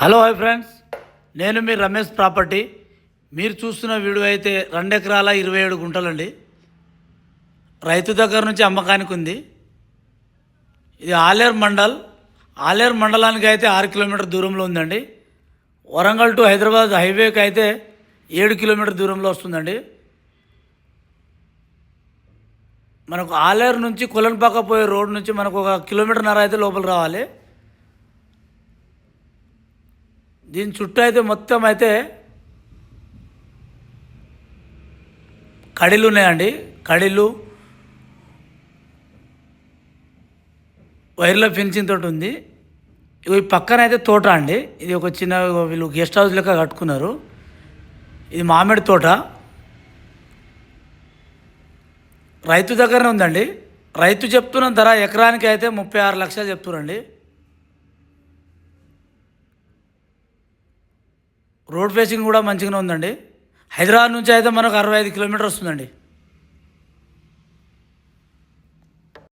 Hello hi friends. నేను మీ Ramesh property. మీరు చూస్తున్న వీడియో అయితే రెండు ఎకరాల ఇరవై ఏడు గుంటలండి. రైతు దగ్గర నుంచి అమ్మకానికి ఉంది. ఇది ఆలేరు మండల్. ఆలేరు మండలానికి అయితే ఆరు కిలోమీటర్ దూరంలో ఉందండి. వరంగల్ టు హైదరాబాద్ హైవేకి అయితే ఏడు కిలోమీటర్ దూరంలో వస్తుందండి. మనకు ఆలేరు నుంచి కొలన్పాక పోయే రోడ్ నుంచి మనకు ఒక కిలోమీటర్న్నర అయితే లోపల రావాలి. దీని చుట్టూ అయితే మొత్తం అయితే కడిలు ఉన్నాయండి. కడిలు వైర్ల ఫెన్సింగ్ తోటి ఉంది. ఇవి పక్కన అయితే తోట అండి. ఇది ఒక చిన్న వీళ్ళు గెస్ట్ హౌస్ లెక్క కట్టుకున్నారు. ఇది మామిడి తోట. రైతు దగ్గరనే ఉందండి. రైతు చెప్తున్న ధర ఎకరానికి అయితే ముప్పై ఆరు లక్షలు చెప్తున్నారండి రోడ్ ఫేసింగ్ కూడా మంచిగానే ఉందండి. హైదరాబాద్ నుంచి అయితే మనకు అరవై ఐదు కిలోమీటర్ వస్తుందండి.